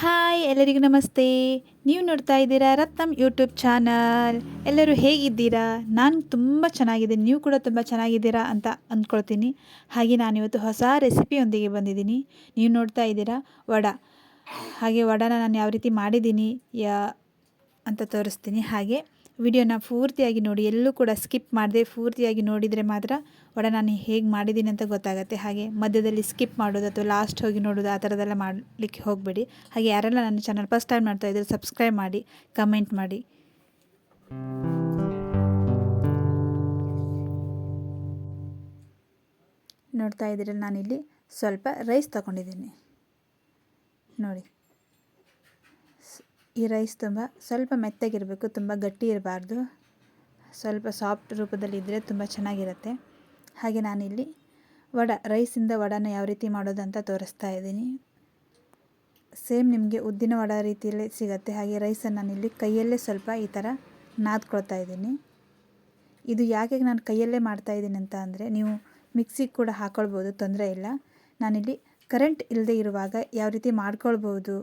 Hi, ಎಲ್ಲರಿಗೂ ನಮಸ್ತೆ. ನೀವು ನೋಡ್ತಾ ಇದ್ದೀರಾ ರತ್ನಂ ಯೂಟ್ಯೂಬ್ ಚಾನಲ್. ಎಲ್ಲರೂ ಹೇಗಿದ್ದೀರಾ? ನಾನು ತುಂಬ ಚೆನ್ನಾಗಿದ್ದೀನಿ. ನೀವು ಕೂಡ ತುಂಬ ಚೆನ್ನಾಗಿದ್ದೀರಾ ಅಂತ ಅಂದ್ಕೊಳ್ತೀನಿ. ಹಾಗೆ ನಾನಿವತ್ತು ಹೊಸ ರೆಸಿಪಿಯೊಂದಿಗೆ ಬಂದಿದ್ದೀನಿ. ನೀವು ನೋಡ್ತಾ ಇದ್ದೀರಾ? ವಡ. ಹಾಗೆ ವಡನ ನಾನು ಯಾವ ರೀತಿ ಮಾಡಿದ್ದೀನಿ ಯಾ ಅಂತ ತೋರಿಸ್ತೀನಿ. ಹಾಗೆ ವಿಡಿಯೋನ ಪೂರ್ತಿಯಾಗಿ ನೋಡಿ, ಎಲ್ಲೂ ಕೂಡ ಸ್ಕಿಪ್ ಮಾಡದೆ ಪೂರ್ತಿಯಾಗಿ ನೋಡಿದರೆ ಮಾತ್ರ ಒಡ ನಾನು ಹೇಗೆ ಮಾಡಿದ್ದೀನಿ ಅಂತ ಗೊತ್ತಾಗುತ್ತೆ. ಹಾಗೆ ಮಧ್ಯದಲ್ಲಿ ಸ್ಕಿಪ್ ಮಾಡೋದು ಅಥವಾ ಲಾಸ್ಟ್ ಹೋಗಿ ನೋಡೋದು ಆ ಥರದೆಲ್ಲ ಮಾಡಲಿಕ್ಕೆ ಹೋಗಬೇಡಿ. ಹಾಗೆ ಯಾರೆಲ್ಲ ನನ್ನ ಚಾನಲ್ ಫಸ್ಟ್ ಟೈಮ್ ಮಾಡ್ತಾ ಇದ್ರೆ ಸಬ್ಸ್ಕ್ರೈಬ್ ಮಾಡಿ ಕಮೆಂಟ್ ಮಾಡಿ. ನೋಡ್ತಾ ಇದ್ದೀರಲ್ಲ ನಾನಿಲ್ಲಿ ಸ್ವಲ್ಪ ರೈಸ್ ತಗೊಂಡಿದ್ದೀನಿ. ನೋಡಿ. ಈ ರೈಸ್ ತುಂಬ ಸ್ವಲ್ಪ ಮೆತ್ತಗಿರಬೇಕು, ತುಂಬ ಗಟ್ಟಿ ಇರಬಾರ್ದು. ಸ್ವಲ್ಪ ಸಾಫ್ಟ್ ರೂಪದಲ್ಲಿದ್ದರೆ ತುಂಬ ಚೆನ್ನಾಗಿರುತ್ತೆ. ಹಾಗೆ ನಾನಿಲ್ಲಿ ವಡ ರೈಸಿಂದ ವಡನ ಯಾವ ರೀತಿ ಮಾಡೋದು ಅಂತ ತೋರಿಸ್ತಾ ಇದ್ದೀನಿ. ಸೇಮ್ ನಿಮಗೆ ಉದ್ದಿನ ವಡ ರೀತಿಯಲ್ಲಿ ಸಿಗುತ್ತೆ. ಹಾಗೆ ರೈಸನ್ನು ನಾನಿಲ್ಲಿ ಕೈಯಲ್ಲೇ ಸ್ವಲ್ಪ ಈ ಥರ ನಾದ್ಕೊಳ್ತಾ ಇದ್ದೀನಿ. ಇದು ಯಾಕೆ ನಾನು ಕೈಯಲ್ಲೇ ಮಾಡ್ತಾಯಿದ್ದೀನಿ ಅಂತ ಅಂದರೆ, ನೀವು ಮಿಕ್ಸಿಗೆ ಕೂಡ ಹಾಕ್ಕೊಳ್ಬೋದು ತೊಂದರೆ ಇಲ್ಲ. ನಾನಿಲ್ಲಿ ಕರೆಂಟ್ ಇಲ್ಲದೆ ಇರುವಾಗ ಯಾವ ರೀತಿ ಮಾಡ್ಕೊಳ್ಬೋದು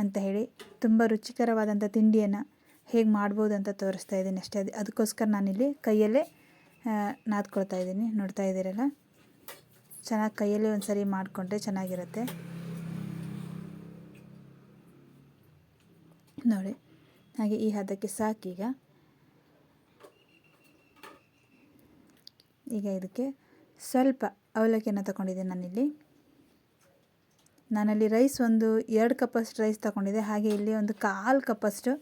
ಅಂತ ಹೇಳಿ ತುಂಬ ರುಚಿಕರವಾದಂಥ ತಿಂಡಿಯನ್ನು ಹೇಗೆ ಮಾಡ್ಬೋದು ಅಂತ ತೋರಿಸ್ತಾ ಇದ್ದೀನಿ ಅಷ್ಟೇ. ಅದು ಅದಕ್ಕೋಸ್ಕರ ನಾನಿಲ್ಲಿ ಕೈಯಲ್ಲೇ ನಾದ್ಕೊಳ್ತಾ ಇದ್ದೀನಿ. ನೋಡ್ತಾ ಇದ್ದೀರಲ್ಲ? ಚೆನ್ನಾಗಿ ಕೈಯಲ್ಲೇ ಒಂದು ಸರಿ ಮಾಡಿಕೊಂಡ್ರೆ ಚೆನ್ನಾಗಿರುತ್ತೆ. ನೋಡಿ, ಹಾಗೆ ಈ ಹದಕ್ಕೆ ಸಾಕೀಗ. ಈಗ ಇದಕ್ಕೆ ಸ್ವಲ್ಪ ಅವಲಕ್ಕಿಯನ್ನು ತಗೊಂಡಿದ್ದೀನಿ ನಾನಿಲ್ಲಿ. ನಾನಲ್ಲಿ ರೈಸ್ ಒಂದು ಎರಡು ಕಪ್ಪಷ್ಟು ರೈಸ್ ತಗೊಂಡಿದ್ದೆ. ಹಾಗೆ ಇಲ್ಲಿ ಒಂದು ಕಾಲು ಕಪ್ಪಷ್ಟು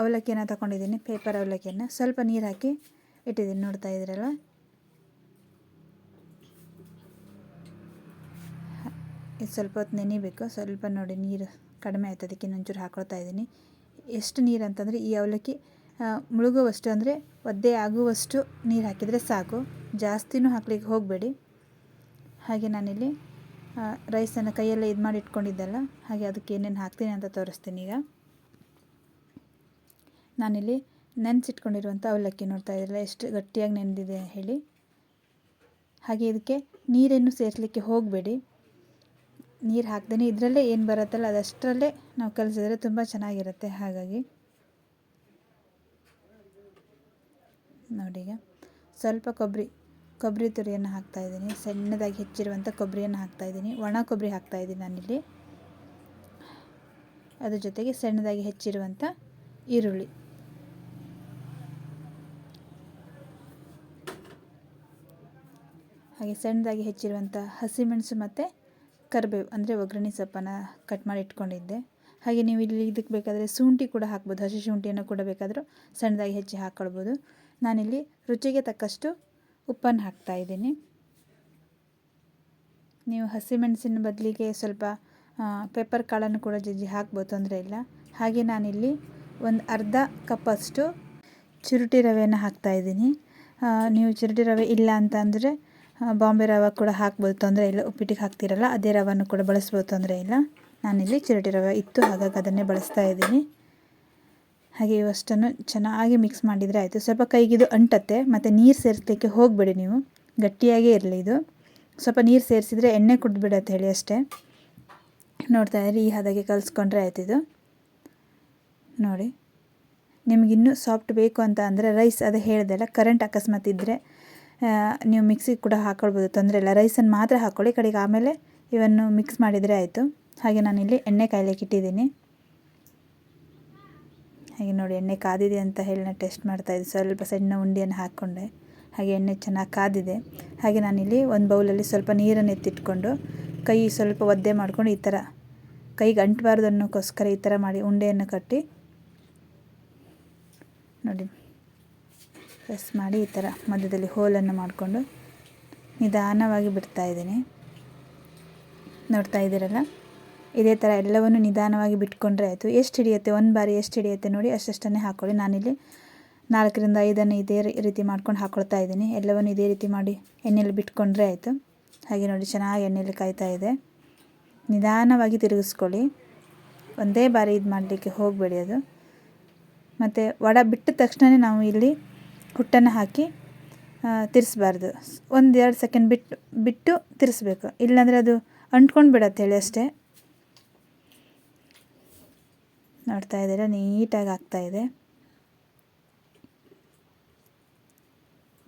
ಅವಲಕ್ಕಿಯನ್ನು ತಗೊಂಡಿದ್ದೀನಿ. ಪೇಪರ್ ಅವಲಕ್ಕಿಯನ್ನು. ಸ್ವಲ್ಪ ನೀರು ಹಾಕಿ ಇಟ್ಟಿದ್ದೀನಿ. ನೋಡ್ತಾ ಇದ್ದೀರಲ್ಲ ಇದು ಸ್ವಲ್ಪ ಹೊತ್ತು ನೆನಿಬೇಕು. ಸ್ವಲ್ಪ ನೋಡಿ ನೀರು ಕಡಿಮೆ ಆಯ್ತು ಅದಕ್ಕೆ ಇನ್ನೊಂಚೂರು ಹಾಕೊಳ್ತಾ ಇದ್ದೀನಿ. ಎಷ್ಟು ನೀರು ಅಂತಂದರೆ ಈ ಅವಲಕ್ಕಿ ಮುಳುಗುವಷ್ಟು ಅಂದರೆ ಒದ್ದೆ ಆಗುವಷ್ಟು ನೀರು ಹಾಕಿದರೆ ಸಾಕು. ಜಾಸ್ತಿನೂ ಹಾಕ್ಲಿಕ್ಕೆ ಹೋಗಬೇಡಿ. ಹಾಗೆ ನಾನಿಲ್ಲಿ ರೈಸನ್ನು ಕೈಯಲ್ಲೇ ಇದು ಮಾಡಿ ಇಟ್ಕೊಂಡಿದ್ದಲ್ಲ, ಹಾಗೆ ಅದಕ್ಕೆ ಏನೇನು ಹಾಕ್ತೀನಿ ಅಂತ ತೋರಿಸ್ತೀನಿ ಈಗ. ನಾನಿಲ್ಲಿ ನೆನೆಸಿಟ್ಕೊಂಡಿರುವಂಥ ಅವಲಕ್ಕಿ ನೋಡ್ತಾ ಇದ್ರಲ್ಲ, ಎಷ್ಟು ಗಟ್ಟಿಯಾಗಿ ನೆನೆದಿದೆ ಹೇಳಿ. ಹಾಗೆ ಇದಕ್ಕೆ ನೀರೇನು ಸೇರಿಸಲಿಕ್ಕೆ ಹೋಗಬೇಡಿ. ನೀರು ಹಾಕ್ದೇ ಇದರಲ್ಲೇ ಏನು ಬರುತ್ತಲ್ಲ, ಅದಷ್ಟರಲ್ಲೇ ನಾವು ಕಲಿಸಿದ್ರೆ ತುಂಬ ಚೆನ್ನಾಗಿರುತ್ತೆ ಹಾಗಾಗಿ. ನೋಡಿ ಈಗ, ಸ್ವಲ್ಪ ಕೊಬ್ಬರಿ ಕೊಬ್ಬರಿ ತುರಿಯನ್ನು ಹಾಕ್ತಾಯಿದ್ದೀನಿ ಸಣ್ಣದಾಗಿ ಹೆಚ್ಚಿರುವಂಥ ಕೊಬ್ಬರಿಯನ್ನು ಹಾಕ್ತಾಯಿದ್ದೀನಿ ಒಣ ಕೊಬ್ಬರಿ ಹಾಕ್ತಾಯಿದ್ದೀನಿ ನಾನಿಲ್ಲಿ. ಅದ್ರ ಜೊತೆಗೆ ಸಣ್ಣದಾಗಿ ಹೆಚ್ಚಿರುವಂಥ ಈರುಳ್ಳಿ. ಹಾಗೆ ಸಣ್ಣದಾಗಿ ಹೆಚ್ಚಿರುವಂಥ ಹಸಿಮೆಣಸು ಮತ್ತು ಕರಿಬೇವು, ಅಂದರೆ ಒಗ್ಗರಣೆ ಸೊಪ್ಪನ್ನು ಕಟ್ ಮಾಡಿ ಇಟ್ಕೊಂಡಿದ್ದೆ. ಹಾಗೆ ನೀವು ಇಲ್ಲಿ ಇದಕ್ಕೆ ಬೇಕಾದರೆ ಶುಂಠಿ ಕೂಡ ಹಾಕ್ಬೋದು. ಹಸಿ ಶುಂಠಿಯನ್ನು ಕೂಡ ಬೇಕಾದರೂ ಸಣ್ಣದಾಗಿ ಹೆಚ್ಚಿ ಹಾಕ್ಕೊಳ್ಬೋದು ನಾನಿಲ್ಲಿ ರುಚಿಗೆ ತಕ್ಕಷ್ಟು ಉಪ್ಪನ್ನು ಹಾಕ್ತಾ ಇದ್ದೀನಿ. ನೀವು ಹಸಿಮೆಣಸಿನ ಬದಲಿಗೆ ಸ್ವಲ್ಪ ಪೆಪ್ಪರ್ ಕಾಳನ್ನು ಕೂಡ ಜಜ್ಜಿ ಹಾಕ್ಬೋದು ತೊಂದರೆ ಇಲ್ಲ. ಹಾಗೆ ನಾನಿಲ್ಲಿ ಒಂದು ಅರ್ಧ ಕಪ್ಪಷ್ಟು ಚಿರುಟಿ ರವೆಯನ್ನು ಹಾಕ್ತಾಯಿದ್ದೀನಿ ನೀವು ಚಿರುಟಿ ರವೆ ಇಲ್ಲ ಅಂತ ಅಂದರೆ ಬಾಂಬೆ ರವೆ ಕೂಡ ಹಾಕ್ಬೋದು ತೊಂದರೆ ಇಲ್ಲ. ಉಪ್ಪಿಟ್ಟಿಗೆ ಹಾಕ್ತಿರಲ್ಲ, ಅದೇ ರವನ್ನು ಕೂಡ ಬಳಸ್ಬೋದು ತೊಂದರೆ ಇಲ್ಲ. ನಾನಿಲ್ಲಿ ಚಿರುಟಿ ರವೆ ಇತ್ತು, ಹಾಗಾಗಿ ಅದನ್ನೇ ಬಳಸ್ತಾ ಇದ್ದೀನಿ. ಹಾಗೆ ಇವಷ್ಟನ್ನು ಚೆನ್ನಾಗಿ ಮಿಕ್ಸ್ ಮಾಡಿದರೆ ಆಯಿತು. ಸ್ವಲ್ಪ ಕೈಗಿದು ಅಂಟತ್ತೆ, ಮತ್ತು ನೀರು ಸೇರಿಸಲಿಕ್ಕೆ ಹೋಗಬೇಡಿ ನೀವು. ಗಟ್ಟಿಯಾಗೇ ಇರಲಿ ಇದು. ಸ್ವಲ್ಪ ನೀರು ಸೇರಿಸಿದರೆ ಎಣ್ಣೆ ಕುಡಿದ್ಬಿಡತ್ತೆ ಹೇಳಿ ಅಷ್ಟೇ. ನೋಡ್ತಾ ಇರಿ ಈ ಹದಗೆ ಕಲಿಸ್ಕೊಂಡ್ರೆ ಆಯ್ತು ಇದು. ನೋಡಿ. ನಿಮಗಿನ್ನೂ ಸಾಫ್ಟ್ ಬೇಕು ಅಂತ ಅಂದರೆ ರೈಸ್ ಅದು ಹೇಳಿದೆಲ್ಲ ಕರೆಂಟ್ ಅಕಸ್ಮಾತ್ ಇದ್ದರೆ ನೀವು ಮಿಕ್ಸಿಗೆ ಕೂಡ ಹಾಕ್ಕೊಳ್ಬೋದು ತೊಂದರೆ ಇಲ್ಲ. ರೈಸನ್ನು ಮಾತ್ರ ಹಾಕ್ಕೊಳ್ಳಿ ಕಡೆಗೆ ಆಮೇಲೆ ಇವನ್ನು ಮಿಕ್ಸ್ ಮಾಡಿದರೆ ಆಯಿತು. ಹಾಗೆ ನಾನಿಲ್ಲಿ ಎಣ್ಣೆ ಕಾಯ್ಲಿಕ್ಕೆ ಇಟ್ಟಿದ್ದೀನಿ. ಹಾಗೆ ನೋಡಿ ಎಣ್ಣೆ ಕಾದಿದೆ ಅಂತ ಹೇಳಿ ನಾನು ಟೆಸ್ಟ್ ಮಾಡ್ತಾಯಿದ್ದೆ ಸ್ವಲ್ಪ ಸಣ್ಣ ಉಂಡೆಯನ್ನು ಹಾಕ್ಕೊಂಡೆ. ಹಾಗೆ ಎಣ್ಣೆ ಚೆನ್ನಾಗಿ ಕಾದಿದೆ. ಹಾಗೆ ನಾನಿಲ್ಲಿ ಒಂದು ಬೌಲಲ್ಲಿ ಸ್ವಲ್ಪ ನೀರನ್ನು ಎತ್ತಿಟ್ಕೊಂಡು ಕೈ ಸ್ವಲ್ಪ ಒದ್ದೆ ಮಾಡಿಕೊಂಡು ಈ ಥರ ಕೈಗೆ ಅಂಟಬಾರ್ದು ಅನ್ನೋಕ್ಕೋಸ್ಕರ ಈ ಥರ ಮಾಡಿ ಉಂಡೆಯನ್ನು ಕಟ್ಟಿ ನೋಡಿ ಪ್ರೆಸ್ ಮಾಡಿ ಈ ಥರ ಮಧ್ಯದಲ್ಲಿ ಹೋಲನ್ನು ಮಾಡಿಕೊಂಡು ನಿಧಾನವಾಗಿ ಬಿಡ್ತಾ ಇದ್ದೀನಿ. ನೋಡ್ತಾ ಇದ್ದೀರಲ್ಲ? ಇದೇ ಥರ ಎಲ್ಲವನ್ನು ನಿಧಾನವಾಗಿ ಬಿಟ್ಕೊಂಡ್ರೆ ಆಯಿತು. ಎಷ್ಟು ಹಿಡಿಯುತ್ತೆ? ಒಂದು ಬಾರಿ ಎಷ್ಟು ಹಿಡಿಯುತ್ತೆ ನೋಡಿ, ಅಷ್ಟಷ್ಟನ್ನೇ ಹಾಕ್ಕೊಳ್ಳಿ ನಾನಿಲ್ಲಿ ನಾಲ್ಕರಿಂದ ಐದನ್ನು ಇದೇ ರೀತಿ ಮಾಡ್ಕೊಂಡು ಹಾಕ್ಕೊಳ್ತಾ ಇದ್ದೀನಿ. ಎಲ್ಲವನ್ನು ಇದೇ ರೀತಿ ಮಾಡಿ ಎಣ್ಣೆಯಲ್ಲಿ ಬಿಟ್ಕೊಂಡ್ರೆ ಆಯಿತು. ಹಾಗೆ ನೋಡಿ, ಚೆನ್ನಾಗಿ ಎಣ್ಣೆಯಲ್ಲಿ ಕಾಯ್ತಾ ಇದೆ. ನಿಧಾನವಾಗಿ ತಿರುಗಿಸ್ಕೊಳ್ಳಿ. ಒಂದೇ ಬಾರಿ ಇದು ಮಾಡಲಿಕ್ಕೆ ಹೋಗಬೇಡಿ ಅದು. ಮತ್ತು ವಡ ಬಿಟ್ಟ ತಕ್ಷಣವೇ ನಾವು ಇಲ್ಲಿ ಹುಟ್ಟನ್ನು ಹಾಕಿ ತಿರ್ಸ್ಬಾರ್ದು. ಒಂದು ಎರಡು ಸೆಕೆಂಡ್ ಬಿಟ್ಟು ಬಿಟ್ಟು ತಿರ್ಸ್ಬೇಕು. ಇಲ್ಲಾಂದರೆ ಅದು ಅಂಟ್ಕೊಂಡು ಬಿಡತ್ತೆ ಹೇಳಿ ಅಷ್ಟೇ. ನೋಡ್ತಾ ಇದ್ದೀರಾ, ನೀಟಾಗಿ ಇದೆ.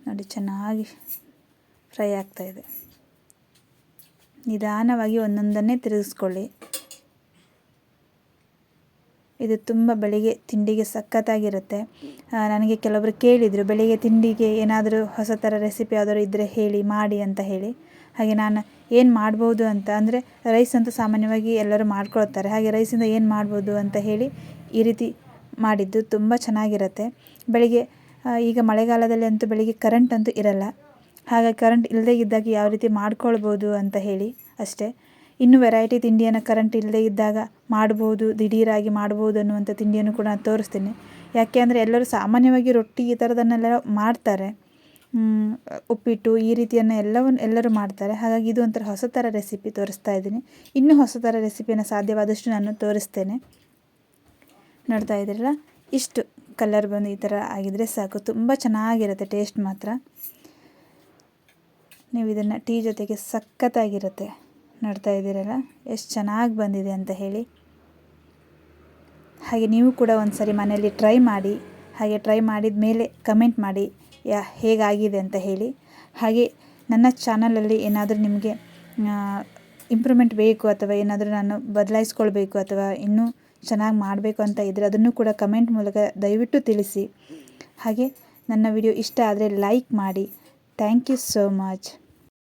ನೋಡಿ, ಚೆನ್ನಾಗಿ ಫ್ರೈ ಆಗ್ತಾ ಇದೆ. ನಿಧಾನವಾಗಿ ಒಂದೊಂದನ್ನೇ ತಿರುಗಿಸ್ಕೊಳ್ಳಿ. ಇದು ತುಂಬ ಬೆಳಿಗ್ಗೆ ತಿಂಡಿಗೆ ಸಖತ್ತಾಗಿರುತ್ತೆ. ನನಗೆ ಕೆಲವರು ಕೇಳಿದರು, ಬೆಳಿಗ್ಗೆ ತಿಂಡಿಗೆ ಏನಾದರೂ ಹೊಸ ಥರ ರೆಸಿಪಿ ಯಾವುದಾದ್ರು ಇದ್ದರೆ ಹೇಳಿ, ಮಾಡಿ ಅಂತ ಹೇಳಿ. ಹಾಗೆ ನಾನು ಏನು ಮಾಡ್ಬೋದು ಅಂತ, ಅಂದರೆ ರೈಸ್ ಅಂತೂ ಸಾಮಾನ್ಯವಾಗಿ ಎಲ್ಲರೂ ಮಾಡ್ಕೊಳ್ತಾರೆ. ಹಾಗೆ ರೈಸಿಂದ ಏನು ಮಾಡ್ಬೋದು ಅಂತ ಹೇಳಿ ಈ ರೀತಿ ಮಾಡಿದ್ದು ತುಂಬ ಚೆನ್ನಾಗಿರುತ್ತೆ. ಬೆಳಿಗ್ಗೆ ಈಗ ಮಳೆಗಾಲದಲ್ಲಿ ಅಂತೂ ಬೆಳಿಗ್ಗೆ ಕರೆಂಟ್ ಅಂತೂ ಇರಲ್ಲ. ಹಾಗೆ ಕರೆಂಟ್ ಇಲ್ಲದೇ ಇದ್ದಾಗ ಯಾವ ರೀತಿ ಮಾಡ್ಕೊಳ್ಬೋದು ಅಂತ ಹೇಳಿ ಅಷ್ಟೇ. ಇನ್ನೂ ವೆರೈಟಿ ತಿಂಡಿಯನ್ನು ಕರೆಂಟ್ ಇಲ್ಲದೇ ಇದ್ದಾಗ ಮಾಡ್ಬೋದು, ದಿಢೀರಾಗಿ ಮಾಡ್ಬೋದು ಅನ್ನುವಂಥ ತಿಂಡಿಯನ್ನು ಕೂಡ ನಾನು ತೋರಿಸ್ತೀನಿ. ಯಾಕೆ ಅಂದರೆ ಎಲ್ಲರೂ ಸಾಮಾನ್ಯವಾಗಿ ರೊಟ್ಟಿ ಈ ಥರದನ್ನೆಲ್ಲ ಮಾಡ್ತಾರೆ. ಉಪ್ಪಿಟ್ಟು ಈ ರೀತಿಯನ್ನು ಎಲ್ಲವನ್ನು ಎಲ್ಲರೂ ಮಾಡ್ತಾರೆ. ಹಾಗಾಗಿ ಇದು ಒಂಥರ ಹೊಸ ಥರ ರೆಸಿಪಿ ತೋರಿಸ್ತಾ ಇದ್ದೀನಿ. ಇನ್ನೂ ಹೊಸ ಥರ ರೆಸಿಪಿಯನ್ನು ಸಾಧ್ಯವಾದಷ್ಟು ನಾನು ತೋರಿಸ್ತೇನೆ. ನೋಡ್ತಾ ಇದ್ದೀರಲ್ಲ? ಇಷ್ಟು ಕಲರ್ ಬಂದು ಈ ಥರ ಆಗಿದರೆ ಸಾಕು. ತುಂಬ ಚೆನ್ನಾಗಿರುತ್ತೆ ಟೇಸ್ಟ್ ಮಾತ್ರ. ನೀವು ಇದನ್ನು ಟೀ ಜೊತೆಗೆ ಸಖತ್ತಾಗಿರುತ್ತೆ. ನೋಡ್ತಾ ಇದ್ದೀರಲ್ಲ? ಎಷ್ಟು ಚೆನ್ನಾಗಿ ಬಂದಿದೆ ಅಂತ ಹೇಳಿ. ಹಾಗೆ ನೀವು ಕೂಡ ಒಂದು ಸರಿ ಮನೆಯಲ್ಲಿ ಟ್ರೈ ಮಾಡಿ, ಹಾಗೆ ಟ್ರೈ ಮಾಡಿದ ಮೇಲೆ ಕಮೆಂಟ್ ಮಾಡಿ. ಯಾ ಹೇಗಾಗಿದೆ ಅಂತ ಹೇಳಿ. ಹಾಗೆ ನನ್ನ ಚಾನಲಲ್ಲಿ ಏನಾದರೂ ನಿಮಗೆ ಇಂಪ್ರೂವ್ಮೆಂಟ್ ಬೇಕು ಅಥವಾ ಏನಾದರೂ ನಾನು ಬದಲಾಯಿಸ್ಕೊಳ್ಬೇಕು ಅಥವಾ ಇನ್ನೂ ಚೆನ್ನಾಗಿ ಮಾಡಬೇಕು ಅಂತ ಇದ್ದರೆ ಅದನ್ನು ಕೂಡ ಕಮೆಂಟ್ ಮೂಲಕ ದಯವಿಟ್ಟು ತಿಳಿಸಿ. ಹಾಗೆ ನನ್ನ ವಿಡಿಯೋ ಇಷ್ಟ ಆದರೆ ಲೈಕ್ ಮಾಡಿ. Thank you so much